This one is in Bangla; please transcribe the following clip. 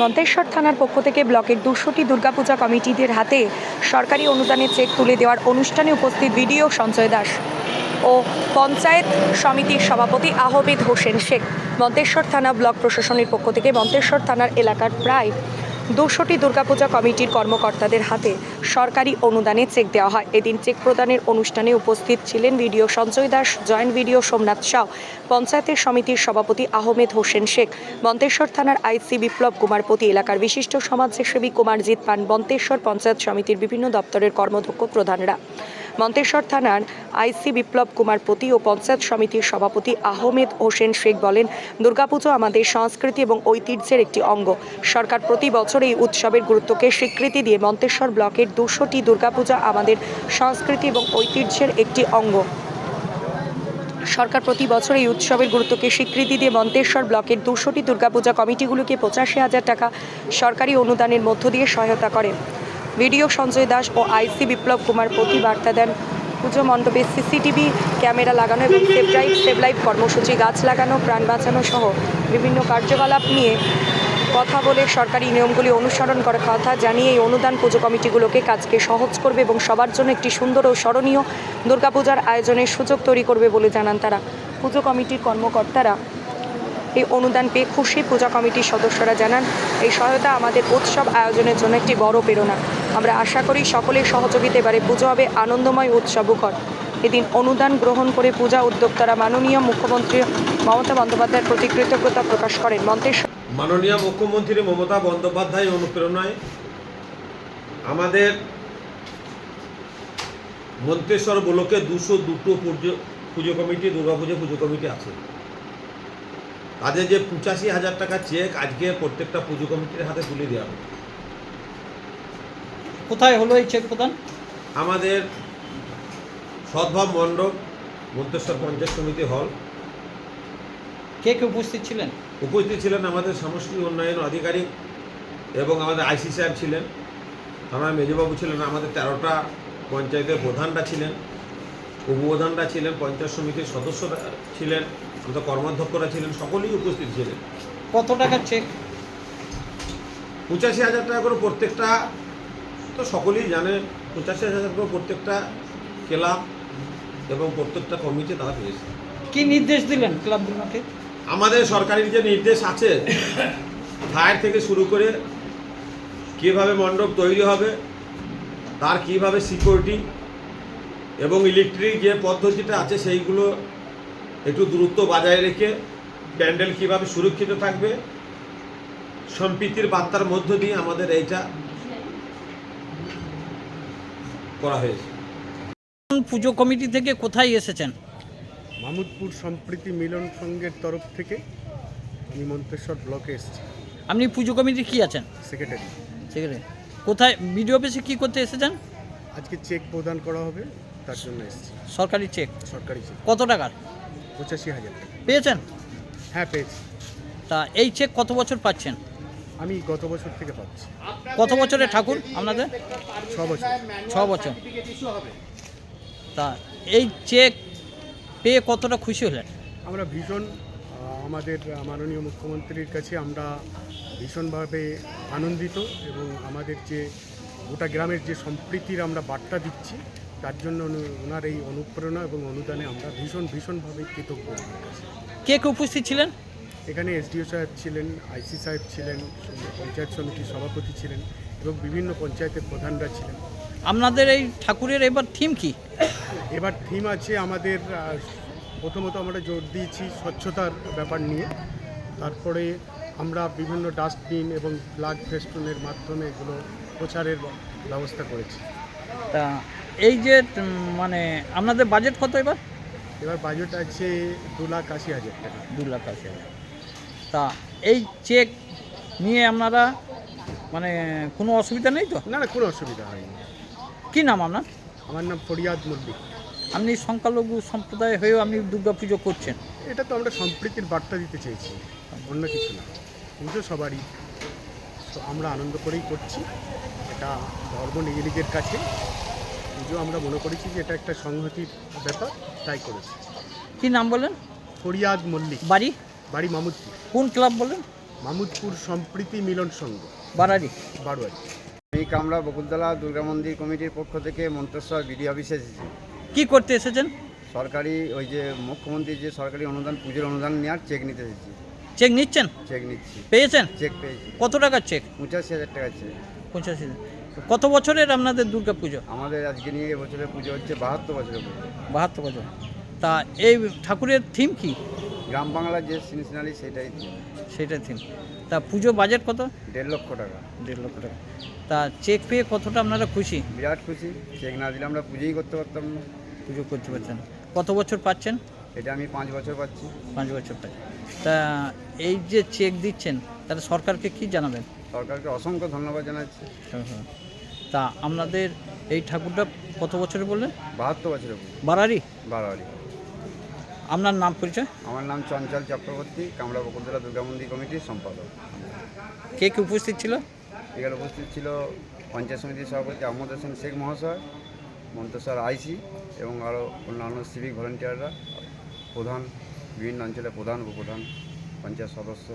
মন্তেশ্বর থানার পক্ষ থেকে ব্লকের দুশোটি দুর্গাপূজা কমিটিদের হাতে সরকারি অনুদানের চেক তুলে দেওয়ার অনুষ্ঠানে উপস্থিত বিডিও সঞ্জয় দাস ও পঞ্চায়েত সমিতির সভাপতি আহমেদ হোসেন শেখ। মন্তেশ্বর থানা ব্লক প্রশাসনের পক্ষ থেকে মন্তেশ্বর থানার এলাকার প্রায় দুশোটি দুর্গাপূজা কমিটির কর্মকর্তাদের হাতে সরকারি অনুদানে চেক দেওয়া হয়। এদিন চেক প্রদানের অনুষ্ঠানে উপস্থিত ছিলেন BDO Sanjay Das, joint BDO Somnath Shah পঞ্চায়েতের সমিতির সভাপতি আহমেদ হোসেন শেখ, বন্তেশ্বর থানার আইসি বিপ্লব কুমারপতি এলাকার বিশিষ্ট সমাজসেবী কুমারজিৎ পান, বন্তেশ্বর পঞ্চায়েত সমিতির বিভিন্ন দপ্তরের কর্মধ্যক্ষ প্রধানরা। মন্তেশ্বর থানার আইসি বিপ্লব কুমার পতি ও পঞ্চায়েত সমিতির সভাপতি আহমেদ হোসেন শেখ বলেন, দুর্গাপুজো আমাদের সংস্কৃতি এবং ঐতিহ্যের একটি অঙ্গ। সরকার প্রতি বছর এই উৎসবের গুরুত্বকে স্বীকৃতি দিয়ে মন্তেশ্বর ব্লকের দুশোটি দুর্গাপূজা আমাদের সংস্কৃতি এবং ঐতিহ্যের একটি অঙ্গ। সরকার প্রতি বছর এই উৎসবের গুরুত্বকে স্বীকৃতি দিয়ে মন্তেশ্বর ব্লকের দুশোটি দুর্গাপূজা কমিটিগুলোকে পঁচাশি হাজার টাকা সরকারি অনুদানের মধ্য দিয়ে সহায়তা করে। ভিডিও সঞ্জয় দাস ও আইসি বিপ্লব কুমার প্রতি বার্তা দেন পুজো মণ্ডপে সিসিটিভি ক্যামেরা লাগানো এবং সেভ ড্রাইভ লাইভ কর্মসূচি, গাছ লাগানো, প্রাণ বাঁচানো সহ বিভিন্ন কার্যকলাপ নিয়ে কথা বলে সরকারি নিয়মগুলি অনুসরণ করার কথা জানিয়ে এই অনুদান পুজো কমিটিগুলোকে কাজকে সহজ করবে এবং সবার জন্য একটি সুন্দর ও স্মরণীয় দুর্গাপূজার আয়োজনের সুযোগ তৈরি করবে বলে জানান তারা। পুজো কমিটির কর্মকর্তারা এই অনুদান পেয়ে খুশি। পূজা কমিটির সদস্যরা জানান, এই সহায়তা আমাদের উৎসব আয়োজনের জন্য একটি বড় প্রেরণা। আমরা আশা করি সকলের সহযোগিতা এবারে পুজো হবে আনন্দময় উৎসবকর এদিন অনুদান গ্রহণ করে পূজা উদ্যোক্তারা মাননীয় মুখ্যমন্ত্রী মমতা বন্দ্যোপাধ্যায়ের প্রতি কৃতজ্ঞতা প্রকাশ করেন। মন্তেশ্বর মাননীয় মুখ্যমন্ত্রী মমতা বন্দ্যোপাধ্যায় অনুপ্রেরণায় আমাদের মন্তেশ্বর ব্লকে দুশো দুটো পুজো পুজো কমিটি দুর্গাপুজো পুজো কমিটি আছে। তাদের যে পঁচাশি হাজার টাকা চেক আজকে প্রত্যেকটা পুজো কমিটির হাতে তুলে দেওয়া হবে। কোথায় হলো এই চেক প্রদান? আমাদের সদ্ভাব মণ্ডপ মন্তেশ্বর পঞ্চায়েত সমিতি হল। কে কে উপস্থিত ছিলেন? উপস্থিত ছিলেন আমাদের সাংস্কৃতিক উন্নয়ন আধিকারিক এবং আমাদের আইসি সাহেব ছিলেন। আমার মেজবাবু ছিলেন আমাদের তেরোটা পঞ্চায়েতের প্রধানরা ছিলেন উপপ্রধানরা ছিলেন পঞ্চায়েত সমিতির সদস্যরা ছিলেন আমাদের কর্মাধ্যক্ষরা ছিলেন সকলেই উপস্থিত ছিলেন। কত টাকার চেক পঁচাশি হাজার টাকা করে প্রত্যেকটা তো সকলেই জানে পঁচাশি হাজার করে প্রত্যেকটা ক্লাব এবং প্রত্যেকটা কমিটি তারা পেয়েছে। কি নির্দেশ দিলেন ক্লাবগুলোকে আমাদের সরকারের যে নির্দেশ আছে ফায়ার থেকে শুরু করে কীভাবে মণ্ডপ তৈরি হবে তার কীভাবে সিকিউরিটি এবং ইলেকট্রিক যে পদ্ধতিটা আছে সেইগুলো একটু দূরত্ব বজায় রেখে প্যান্ডেল কীভাবে সুরক্ষিত থাকবে সম্প্রীতির বার্তার মধ্য দিয়ে আমাদের এইটা করা হয়েছে। পুজো কমিটি থেকে কোথায় এসেছেন? মামুদপুর সম্প্রীতি মিলন সংঘের তরফ থেকে আমি মন্তেশ্বর ব্লকে এসেছি। আপনি পুজো কমিটি কি আছেন? সেক্রেটারি। সেখানে কোথায় বিডিও অফিসে কি করতে এসেছেন? আজকে চেক প্রদান করা হবে তার জন্য এসেছি। সরকারি চেক? সরকারি চেক। কত টাকার? পঁচাশি হাজার টাকা। পেয়েছেন? হ্যাঁ পেয়েছি। তা এই চেক কত বছর পাচ্ছেন? আমি গত বছর থেকে পাচ্ছি। কত বছরের ঠাকুর আপনাদের? ছ বছর। ছ বছর। তা এই চেক পেয়ে কতটা খুশি হলেন? আমরা ভীষণ আমাদের মাননীয় মুখ্যমন্ত্রীর কাছে আমরা ভীষণভাবে আনন্দিত এবং আমাদের যে গোটা গ্রামের যে সম্প্রীতির আমরা বার্তা দিচ্ছি তার জন্য ওনার এই অনুপ্রেরণা এবং অনুদানে আমরা ভীষণ ভীষণভাবে কৃতজ্ঞ। কে কে উপস্থিত ছিলেন? এখানে এসডিও সাহেব ছিলেন আইসি সাহেব ছিলেন পঞ্চায়েত সমিতির সভাপতি ছিলেন এবং বিভিন্ন পঞ্চায়েতের প্রধানরা ছিলেন। আপনাদের এই ঠাকুরের এবার থিম কি? এবার থিম আছে আমাদের প্রথমত আমরা জোর দিয়েছি স্বচ্ছতার ব্যাপার নিয়ে। তারপরে আমরা বিভিন্ন ডাস্টবিন এবং ফ্ল্যাগ ফেস্টুনের মাধ্যমে এগুলো প্রচারের ব্যবস্থা করেছি। তা এই যে মানে আপনাদের বাজেট কত এবার? এবার বাজেট আছে দু লাখ আশি হাজার টাকা। দু লাখ আশি হাজার। তা এই চেক নিয়ে আপনারা মানে কোনো অসুবিধা নেই তো? না না কোনো অসুবিধা হয়নি। কি নাম আপনার? আমার নাম ফরিয়াদ মল্লিক। আপনি সংখ্যালঘু সম্প্রদায় হয়েও আপনি দুর্গা পুজো করছেন? এটা তো আমরা সম্প্রীতির বার্তা দিতে চেয়েছি অন্য কিছু না। পুজো সবারই তো আমরা আনন্দ করেই করছি। এটা ধর্ম নিগলিকের কাছে। পুজো আমরা মনে করেছি যে এটা একটা সংহতির ব্যাপার তাই করেছি। কি নাম বলেন? ফরিয়াদ মল্লিক। বাড়ি? বাড়ি মামুদপুর। কোন ক্লাব বলেন? মামুদপুর সম্প্রীতি মিলন সংঘ। বারারি বারোয়ারি। আমি কামরা বকুলতলা দুর্গা মন্দির কমিটির পক্ষ থেকে মন্তেশ্বর বিডি অফিসে এসেছি। কি করতে এসেছেন? সরকারি ওই যে মুখ্যমন্ত্রী যে সরকারি অনুদান পুজোর অনুদান নেওয়ার চেক নিতে এসেছি। চেক নিচ্ছেন? চেক নিচ্ছি। পেয়েছেন? চেক পেয়েছি। কত টাকার চেক পঁচাশি হাজার টাকা চেক পঁচাশি কত বছরের আপনাদের দুর্গা পুজো? আমাদের আজকে নিয়ে এবছরের পুজো হচ্ছে বাহাত্তর বছরের পুজো। বাহাত্তর বছর। তা এই ঠাকুরের থিম কি? গ্রাম বাংলার যে সিনসিনারি সেটাই সেটা থিম তা পুজো বাজেট কত? দেড় লক্ষ টাকা। দেড় লক্ষ টাকা। তা চেক পেয়ে কতটা আপনারা খুশি? বিরাট খুশি। চেক না দিলে আমরা পুজোই করতে পারতাম না। পুজো করতে পারছেন কত বছর পাচ্ছেন? এটা আমি পাঁচ বছর পাচ্ছি। পাঁচ বছর পাচ্ছেন। তা এই যে চেক দিচ্ছেন তাহলে সরকারকে কি জানাবেন? সরকারকে অসংখ্য ধন্যবাদ জানাচ্ছি। তা আপনাদের এই ঠাকুরটা কত বছরে বললেন? বাহাত্তর বছরের পুজো বারারি? বারোয়ারি আপনার নাম পরিচয়? আমার নাম চঞ্চল চক্রবর্তী কামরা বকুলতলা দুর্গা মন্দির কমিটির সম্পাদক। কে কে উপস্থিত ছিল? এখানে উপস্থিত ছিল পঞ্চায়েত সমিতির সভাপতি আহমদ হোসেন শেখ মহাশয় মন্তেশ্বর আইসি এবং আরও অন্যান্য সিভিক ভলেন্টিয়াররা প্রধান বিভিন্ন অঞ্চলের প্রধান উপপ্রধান পঞ্চায়েত সদস্য